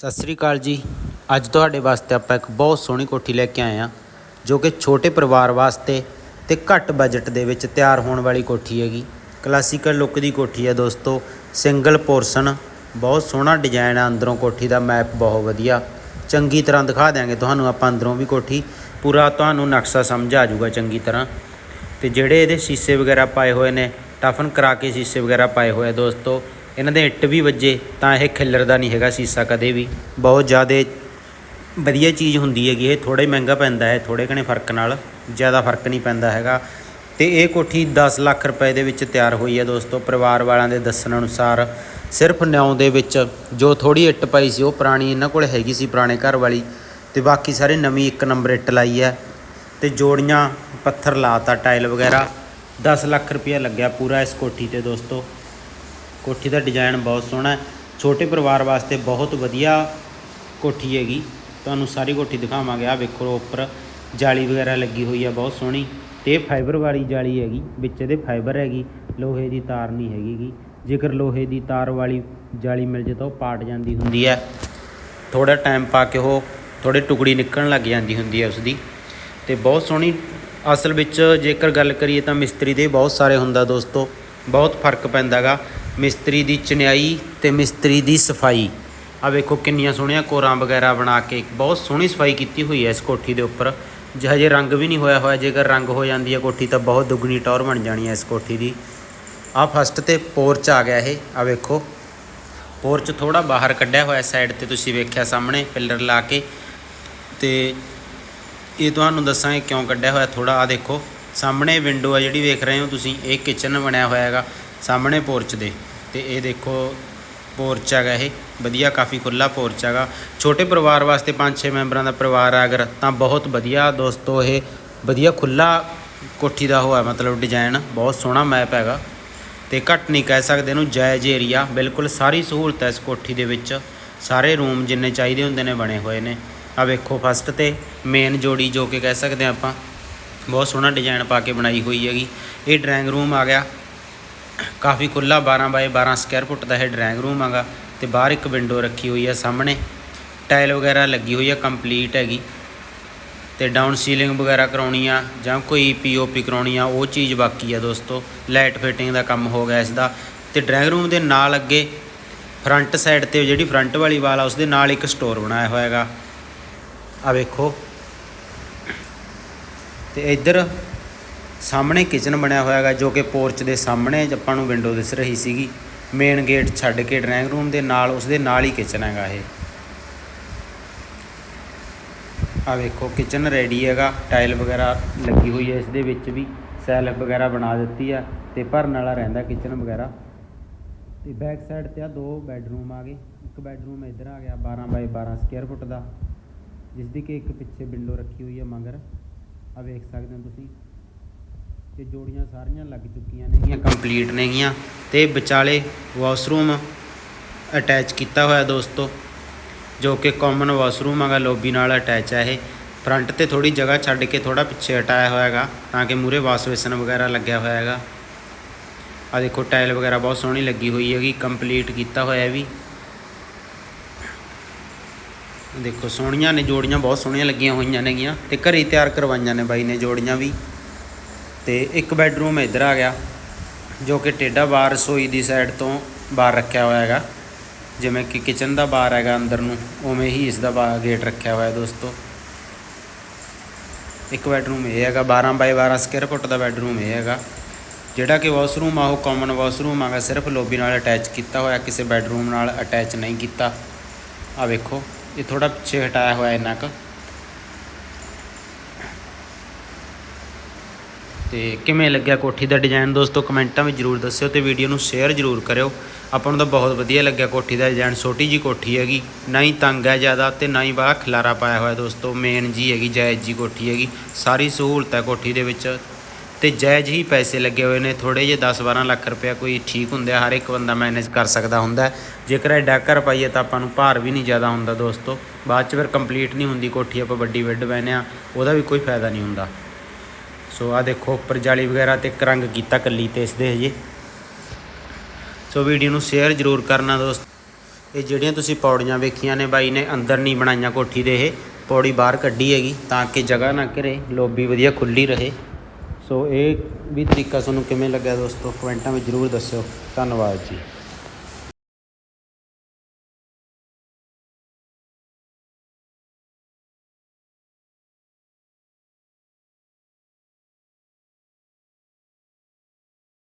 ਸਤਿ ਸ੍ਰੀ ਅਕਾਲ ਜੀ। ਅੱਜ ਤੁਹਾਡੇ ਵਾਸਤੇ ਆਪਾਂ ਇੱਕ ਬਹੁਤ ਸੋਹਣੀ ਕੋਠੀ ਲੈ ਕੇ ਆਏ ਹਾਂ, ਜੋ ਕਿ ਛੋਟੇ ਪਰਿਵਾਰ ਵਾਸਤੇ ਤੇ ਘੱਟ ਬਜਟ ਦੇ ਵਿੱਚ ਤਿਆਰ ਹੋਣ ਵਾਲੀ ਕੋਠੀ ਹੈਗੀ। ਕਲਾਸੀਕਲ ਲੁੱਕ ਦੀ ਕੋਠੀ ਹੈ ਦੋਸਤੋ। ਸਿੰਗਲ ਪੋਰਸ਼ਨ ਬਹੁਤ ਸੋਹਣਾ ਡਿਜ਼ਾਈਨ ਆ ਅੰਦਰੋਂ ਕੋਠੀ ਦਾ ਮੈਪ ਬਹੁਤ ਵਧੀਆ। ਚੰਗੀ ਤਰ੍ਹਾਂ ਦਿਖਾ ਦਿਆਂਗੇ ਤੁਹਾਨੂੰ ਆਪਾਂ ਅੰਦਰੋਂ ਵੀ ਕੋਠੀ। ਪੂਰਾ ਤੁਹਾਨੂੰ ਨਕਸ਼ਾ ਸਮਝ ਆ ਜਾਊਗਾ ਚੰਗੀ ਤਰ੍ਹਾਂ। ਤੇ ਜਿਹੜੇ ਇਹਦੇ ਸ਼ੀਸ਼ੇ ਵਗੈਰਾ ਪਾਏ ਹੋਏ ਨੇ ਟਫਨ ਕਰਾ ਕੇ ਸ਼ੀਸ਼ੇ ਵਗੈਰਾ ਪਾਏ ਹੋਏ ਆ ਦੋਸਤੋ। ਇਹਨਾਂ ਦੇ ਇੱਟ ਵੀ ਵੱਜੇ, ਤਾਂ ਇਹ ਖਿੱਲਰਦਾ ਨਹੀਂ ਹੈਗਾ ਸ਼ੀਸ਼ਾ ਕਦੇ ਵੀ। ਬਹੁਤ ਜ਼ਿਆਦਾ ਵਧੀਆ ਚੀਜ਼ ਹੁੰਦੀ ਹੈਗੀ, ਇਹ ਥੋੜਾ ਹੀ ਮਹਿੰਗਾ ਪੈਂਦਾ ਹੈ ਥੋੜੇ ਘਣੇ ਫ਼ਰਕ ਨਾਲ, ਜ਼ਿਆਦਾ ਫ਼ਰਕ ਨਹੀਂ ਪੈਂਦਾ ਹੈਗਾ। ਤੇ ਇਹ ਕੋਠੀ 10 ਲੱਖ ਰੁਪਏ ਦੇ ਵਿੱਚ ਤਿਆਰ ਹੋਈ ਹੈ ਦੋਸਤੋ, ਪਰਿਵਾਰ ਵਾਲਿਆਂ ਦੇ ਦੱਸਣ ਅਨੁਸਾਰ। ਸਿਰਫ ਨਿਉ ਦੇ ਵਿੱਚ ਜੋ ਥੋੜੀ ਇੱਟ ਪਾਈ ਸੀ, ਉਹ ਪੁਰਾਣੀ ਇਹਨਾਂ ਕੋਲ ਹੈਗੀ ਸੀ, ਪੁਰਾਣੇ ਘਰ ਵਾਲੀ। ਤੇ ਬਾਕੀ ਸਾਰੇ ਨਵੀਂ ਇੱਕ ਨੰਬਰ ਇੱਟ ਲਾਈ ਹੈ। ਤੇ ਜੋੜੀਆਂ, ਪੱਥਰ ਲਾਤਾ ਟਾਈਲ ਵਗੈਰਾ। 10 ਲੱਖ ਰੁਪਇਆ ਲੱਗਿਆ ਪੂਰਾ ਇਸ ਕੋਠੀ ਤੇ ਦੋਸਤੋ। ਕੋਠੀ ਦਾ ਡਿਜ਼ਾਈਨ ਬਹੁਤ ਸੋਹਣਾ ਹੈ। ਛੋਟੇ ਪਰਿਵਾਰ ਵਾਸਤੇ ਬਹੁਤ ਵਧੀਆ ਕੋਠੀ ਹੈਗੀ। ਤੁਹਾਨੂੰ ਸਾਰੀ ਕੋਠੀ ਦਿਖਾਵਾਂਗੇ। ਆ ਵੇਖੋ ਉੱਪਰ ਜਾਲੀ ਵਗੈਰਾ ਲੱਗੀ ਹੋਈ ਹੈ ਬਹੁਤ ਸੋਹਣੀ। ਤੇ ਫਾਈਬਰ ਵਾਲੀ ਜਾਲੀ ਹੈਗੀ। ਵਿੱਚ ਇਹਦੇ ਫਾਈਬਰ ਹੈਗੀ। ਲੋਹੇ ਦੀ ਤਾਰ ਨਹੀਂ ਹੈਗੀਗੀ। ਜੇਕਰ ਲੋਹੇ ਦੀ ਤਾਰ ਵਾਲੀ ਜਾਲੀ ਮਿਲ ਜੇ ਤਾਂ ਉਹ ਪਾਟ ਜਾਂਦੀ ਹੁੰਦੀ ਹੈ। ਥੋੜਾ ਟਾਈਮ ਪਾ ਕੇ ਉਹ ਥੋੜੇ ਟੁਕੜੀ ਨਿਕਲਣ ਲੱਗ ਜਾਂਦੀ ਹੁੰਦੀ ਹੈ ਉਸ ਦੀ ਤੇ ਬਹੁਤ ਸੋਹਣੀ ਅਸਲ ਵਿੱਚ ਜੇਕਰ ਗੱਲ ਕਰੀਏ ਤਾਂ ਮਿਸਤਰੀ ਦੇ ਬਹੁਤ ਸਾਰੇ ਹੁੰਦਾ ਦੋਸਤੋ। ਬਹੁਤ ਫ਼ਰਕ ਪੈਂਦਾਗਾ। ਮਿਸਤਰੀ ਦੀ ਚਿਣਾਈ ਤੇ ਮਿਸਤਰੀ ਦੀ ਸਫ਼ਾਈ। ਆ ਵੇਖੋ ਕਿੰਨੀਆਂ ਸੋਹਣੀਆਂ ਕੋਰਾਂ ਵਗੈਰਾ ਬਣਾ ਕੇ ਬਹੁਤ ਸੋਹਣੀ ਸਫ਼ਾਈ ਕੀਤੀ ਹੋਈ ਹੈ ਇਸ ਕੋਠੀ ਦੇ ਉੱਪਰ। ਜੇ ਹਜੇ ਰੰਗ ਵੀ ਨਹੀਂ ਹੋਇਆ ਹੋਇਆ, ਜੇਕਰ ਰੰਗ ਹੋ ਜਾਂਦੀ ਹੈ ਕੋਠੀ ਤਾਂ ਬਹੁਤ ਦੁੱਗਣੀ ਟੌਰ ਬਣ ਜਾਣੀ ਹੈ ਇਸ ਕੋਠੀ ਦੀ। ਆ ਫਸਟ ਤੇ ਪੋਰਚ ਆ ਗਿਆ ਇਹ ਆ ਵੇਖੋ। ਪੋਰਚ ਥੋੜਾ ਬਾਹਰ ਕੱਢਿਆ ਹੋਇਆ ਸਾਈਡ ਤੇ ਤੁਸੀਂ ਵੇਖਿਆ ਸਾਹਮਣੇ ਪਿਲਰ ਲਾ ਕੇ। ਤੇ ਇਹ ਤੁਹਾਨੂੰ ਦੱਸਾਂਗੇ ਕਿਉਂ ਕੱਢਿਆ ਹੋਇਆ ਥੋੜਾ ਆ ਦੇਖੋ। ਸਾਹਮਣੇ ਵਿੰਡੋ ਆ ਜਿਹੜੀ ਵੇਖ ਰਹੇ ਹੋ ਤੁਸੀਂ, ਇਹ ਕਿਚਨ ਬਣਿਆ ਹੋਇਆ ਹੈਗਾ, ਸਾਹਮਣੇ ਪੋਰਚ ਦੇ। ਤੇ ਇਹ ਦੇਖੋ ਪੋਰਚ ਹੈਗਾ ਇਹ। ਵਧੀਆ, ਕਾਫੀ ਖੁੱਲਾ ਪੋਰਚ ਹੈਗਾ। ਛੋਟੇ ਪਰਿਵਾਰ ਵਾਸਤੇ 5-6 ਮੈਂਬਰਾਂ ਦਾ ਪਰਿਵਾਰ ਆ ਅਗਰ ਤਾਂ ਬਹੁਤ ਵਧੀਆ ਦੋਸਤੋ ਇਹ। ਵਧੀਆ ਖੁੱਲਾ ਕੋਠੀ ਦਾ ਹੋਇਆ ਮਤਲਬ ਡਿਜ਼ਾਈਨ ਬਹੁਤ ਸੋਹਣਾ ਮੈਪ ਹੈਗਾ। ਤੇ ਘੱਟ ਨਹੀਂ ਕਹਿ ਸਕਦੇ ਇਹਨੂੰ ਜਾਇਜ਼ ਏਰੀਆ ਬਿਲਕੁਲ ਸਾਰੀ ਸਹੂਲਤ ਹੈ ਇਸ ਕੋਠੀ ਦੇ ਵਿੱਚ। ਸਾਰੇ ਰੂਮ ਜਿੰਨੇ ਚਾਹੀਦੇ ਹੁੰਦੇ ਨੇ ਬਣੇ ਹੋਏ ਨੇ। ਆ ਵੇਖੋ ਫਸਟ ਤੇ ਮੇਨ ਜੋੜੀ ਜੋ ਕਿ ਕਹਿ ਸਕਦੇ ਹਾਂ ਆਪਾਂ। ਬਹੁਤ ਸੋਹਣਾ ਡਿਜ਼ਾਈਨ ਪਾ ਕੇ ਬਣਾਈ ਹੋਈ ਹੈਗੀ। ਇਹ ਡਰਾਇੰਗ ਰੂਮ ਆ ਗਿਆ। ਕਾਫੀ ਖੁੱਲਾ 12 ਬਾਏ 12 ਸਕੁਅਰ ਫੁੱਟ ਦਾ ਇਹ ਡਰਾਇੰਗ ਰੂਮ ਹੈਗਾ ਤੇ ਬਾਹਰ ਇੱਕ ਵਿੰਡੋ ਰੱਖੀ ਹੋਈ ਹੈ ਸਾਹਮਣੇ। ਟਾਈਲ ਵਗੈਰਾ ਲੱਗੀ ਹੋਈ ਹੈ ਕੰਪਲੀਟ ਹੈਗੀ। ਤੇ ਡਾਊਨ ਸੀਲਿੰਗ ਵਗੈਰਾ ਕਰਾਉਣੀ ਆ ਜਾਂ ਕੋਈ ਪੀਓਪੀ ਕਰਾਉਣੀ ਆ, ਉਹ ਚੀਜ਼ ਬਾਕੀ ਆ ਦੋਸਤੋ। ਲਾਈਟ ਫਿਟਿੰਗ ਦਾ ਕੰਮ ਹੋ ਗਿਆ ਇਸ ਦਾ ਤੇ ਡਰਾਇੰਗ ਰੂਮ ਦੇ ਨਾਲ ਅੱਗੇ ਫਰੰਟ ਸਾਈਡ ਤੇ ਜਿਹੜੀ ਫਰੰਟ ਵਾਲੀ ਵਾਲ ਆ ਉਸ ਦੇ ਨਾਲ ਇੱਕ ਸਟੋਰ ਬਣਾਇਆ ਹੋਇਆ ਹੈਗਾ। ਆ ਵੇਖੋ। ਤੇ ਇੱਧਰ ਸਾਹਮਣੇ ਕਿਚਨ ਬਣਿਆ ਹੋਇਆ ਹੈਗਾ, ਜੋ ਕਿ ਪੋਰਚ ਦੇ ਸਾਹਮਣੇ ਆਪਾਂ ਨੂੰ ਵਿੰਡੋ ਦਿਸ ਰਹੀ ਸੀਗੀ। ਮੇਨ ਗੇਟ ਛੱਡ ਕੇ ਡਰਾਇੰਗ ਰੂਮ ਦੇ ਨਾਲ ਉਸ ਦੇ ਨਾਲ ਹੀ ਕਿਚਨ ਹੈਗਾ ਇਹ। ਆ ਵੇਖੋ ਕਿਚਨ ਰੈਡੀ ਹੈਗਾ। ਟਾਈਲ ਵਗੈਰਾ ਲੱਗੀ ਹੋਈ ਹੈ ਇਸ ਦੇ ਵਿੱਚ ਵੀ। ਸੈਲਫ ਵਗੈਰਾ ਬਣਾ ਦਿੱਤੀ ਆ ਤੇ ਭਰਨ ਵਾਲਾ ਰਹਿੰਦਾ ਕਿਚਨ ਵਗੈਰਾ। ਤੇ ਬੈਕ ਸਾਈਡ ਤੇ ਆ ਦੋ ਬੈੱਡਰੂਮ ਆ ਗਏ। ਇੱਕ ਬੈੱਡਰੂਮ ਇੱਧਰ ਆ ਗਿਆ 12 ਬਾਈ 12 ਸਕੁਅਰ ਫੁੱਟ ਦਾ। ਜਿਸ ਦੀ ਕਿ ਇੱਕ ਪਿੱਛੇ ਵਿੰਡੋ ਰੱਖੀ ਹੋਈ ਹੈ ਮੰਗਰ। ਆ ਵੇਖ ਸਕਦੇ ਹੋ ਤੁਸੀਂ। ਤੇ ਜੋੜੀਆਂ ਸਾਰੀਆਂ ਲੱਗ ਚੁੱਕੀਆਂ ਨੇਗੀਆਂ ਕੰਪਲੀਟ ਨੇਗੀਆਂ ਤੇ ਵਿਚਾਲੇ ਵਾਸ਼ਰੂਮ ਅਟੈਚ ਕੀਤਾ ਹੋਇਆ ਦੋਸਤੋ, ਜੋ ਕਿ ਕਾਮਨ ਵਾਸ਼ਰੂਮ ਹੈਗਾ, ਲੋਬੀ ਨਾਲ ਅਟੈਚ ਹੈ ਇਹ। ਫਰੰਟ ਤੇ ਥੋੜੀ ਜਗ੍ਹਾ ਛੱਡ ਕੇ ਥੋੜਾ ਪਿੱਛੇ ਹਟਾਇਆ ਹੋਇਆ ਹੈਗਾ, ਤਾਂ ਕਿ ਮੂਰੇ ਵਾਸ਼ ਬੇਸਨ ਵਗੈਰਾ ਲੱਗਿਆ ਹੋਇਆ ਹੈਗਾ। ਆ ਦੇਖੋ, ਟਾਇਲ ਵਗੈਰਾ ਬਹੁਤ ਸੋਹਣੀ ਲੱਗੀ ਹੋਈ ਹੈਗੀ, ਕੰਪਲੀਟ ਕੀਤਾ ਹੋਇਆ ਵੀ। ਦੇਖੋ, ਸੋਹਣੀਆਂ ਨੇ, ਜੋੜੀਆਂ ਬਹੁਤ ਸੋਹਣੀਆਂ ਲੱਗੀਆਂ ਹੋਈਆਂ ਨੇਗੀਆਂ ਤੇ ਘਰੇ ਹੀ ਤਿਆਰ ਕਰਵਾਈਆਂ ਨੇ ਬਾਈ ਨੇ ਜੋੜੀਆਂ ਵੀ। ਤੇ ਇੱਕ ਬੈੱਡਰੂਮ ਇੱਧਰ ਆ ਗਿਆ, ਜੋ ਕਿ ਟੇਡਾ ਬਾਰ ਰਸੋਈ ਦੀ ਸਾਈਡ ਤੋਂ ਬਾਹਰ ਰੱਖਿਆ ਹੋਇਆ ਹੈਗਾ। ਜਿਵੇਂ ਕਿ ਕਿਚਨ ਦਾ ਬਾਰ ਹੈਗਾ ਅੰਦਰ ਨੂੰ, ਉਵੇਂ ਹੀ ਇਸ ਦਾ ਬਾਹਰ ਗੇਟ ਰੱਖਿਆ ਹੋਇਆ ਦੋਸਤੋ। ਇੱਕ ਬੈੱਡਰੂਮ ਇਹ ਹੈਗਾ 12 ਬਾਈ 12 ਸਕੁਅਰ ਫੁੱਟ ਦਾ ਬੈੱਡਰੂਮ ਇਹ ਹੈਗਾ। ਜਿਹੜਾ ਕਿ ਵਾਸ਼ਰੂਮ ਆ, ਉਹ ਕਾਮਨ ਵਾਸ਼ਰੂਮ ਆਗਾ ਸਿਰਫ ਲੋਬੀ ਨਾਲ ਅਟੈਚ ਕੀਤਾ ਹੋਇਆ, ਕਿਸੇ ਬੈੱਡਰੂਮ ਨਾਲ ਅਟੈਚ ਨਹੀਂ ਕੀਤਾ। ਆ ਵੇਖੋ, ਇਹ ਥੋੜਾ ਪਿੱਛੇ ਹਟਾਇਆ ਹੋਇਆ ਇੰਨਾ ਕੁ। ਤੇ ਕਿਵੇਂ ਲੱਗਿਆ ਕੋਠੀ ਦਾ ਡਿਜ਼ਾਈਨ ਦੋਸਤੋ, ਕਮੈਂਟਾਂ ਵਿੱਚ ਜਰੂਰ ਦੱਸਿਓ ਤੇ ਵੀਡੀਓ ਨੂੰ ਸ਼ੇਅਰ ਜਰੂਰ ਕਰਿਓ। ਆਪਾਂ ਨੂੰ ਤਾਂ ਬਹੁਤ ਵਧੀਆ ਲੱਗਿਆ ਕੋਠੀ ਦਾ ਡਿਜ਼ਾਈਨ ਛੋਟੀ ਜੀ ਕੋਠੀ ਹੈਗੀ, ਨਾ ਹੀ ਤੰਗ ਹੈ ਜ਼ਿਆਦਾ ਤੇ ਨਾ ਹੀ ਬਾਹਲਾ ਖਿਲਾਰਾ ਪਾਇਆ ਹੋਇਆ ਦੋਸਤੋ। ਮੇਨ ਜੀ ਹੈਗੀ, ਜਾਇਜ਼ ਜੀ ਕੋਠੀ ਹੈਗੀ। ਸਾਰੀ ਸਹੂਲਤ ਹੈ ਕੋਠੀ ਦੇ ਵਿੱਚ। ਤੇ ਜਾਇਜ਼ ਹੀ ਪੈਸੇ ਲੱਗੇ ਹੋਏ ਨੇ। ਥੋੜੇ ਜਿਹੇ 10-12 ਲੱਖ ਰੁਪਇਆ ਕੋਈ ਠੀਕ ਹੁੰਦਾ ਹਰ ਇੱਕ ਬੰਦਾ ਮੈਨੇਜ ਕਰ ਸਕਦਾ ਹੁੰਦਾ ਜੇਕਰ ਐਡਾ ਘਰ ਪਾਈਏ ਤਾਂ ਆਪਾਂ ਨੂੰ ਭਾਰ ਵੀ ਨਹੀਂ ਜ਼ਿਆਦਾ ਹੁੰਦਾ ਦੋਸਤੋ। ਬਾਅਦ ਚ ਫਿਰ ਕੰਪਲੀਟ ਨਹੀਂ ਹੁੰਦੀ ਕੋਠੀ, ਆਪਾਂ ਵੱਡੀ ਵਿੱਡ ਬੈਨੇ ਆ ਉਹਦਾ ਵੀ ਕੋਈ ਫਾਇਦਾ ਨਹੀਂ ਹੁੰਦਾ। ਸੋ ਆ ਦੇਖੋ, ਉੱਪਰ ਜਾਲੀ ਵਗੈਰਾ ਤੇ ਇੱਕ ਰੰਗ ਕੀਤਾ ਕੱਲੀ ਤੇ ਇਸ ਦੇ ਹਜੇ। ਸੋ ਵੀਡੀਓ ਨੂੰ ਸ਼ੇਅਰ ਜ਼ਰੂਰ ਕਰਨਾ ਦੋਸਤ। ਇਹ ਜਿਹੜੀਆਂ ਤੁਸੀਂ ਪੌੜੀਆਂ ਵੇਖੀਆਂ ਨੇ ਬਾਈ ਨੇ, ਅੰਦਰ ਨਹੀਂ ਬਣਾਈਆਂ ਕੋਠੀ ਦੇ ਇਹ। ਪੌੜੀ ਬਾਹਰ ਕੱਢੀ ਹੈਗੀ ਤਾਂ ਕਿ ਜਗ੍ਹਾ ਨਾ ਘਿਰੇ, ਲੋਬੀ ਵਧੀਆ ਖੁੱਲੀ ਰਹੇ। ਸੋ ਇਹ ਵੀ ਤਰੀਕਾ ਤੁਹਾਨੂੰ ਕਿਵੇਂ ਲੱਗਿਆ ਦੋਸਤੋ, ਕਮੈਂਟਾਂ ਵਿੱਚ ਜ਼ਰੂਰ ਦੱਸਿਓ। ਧੰਨਵਾਦ ਜੀ।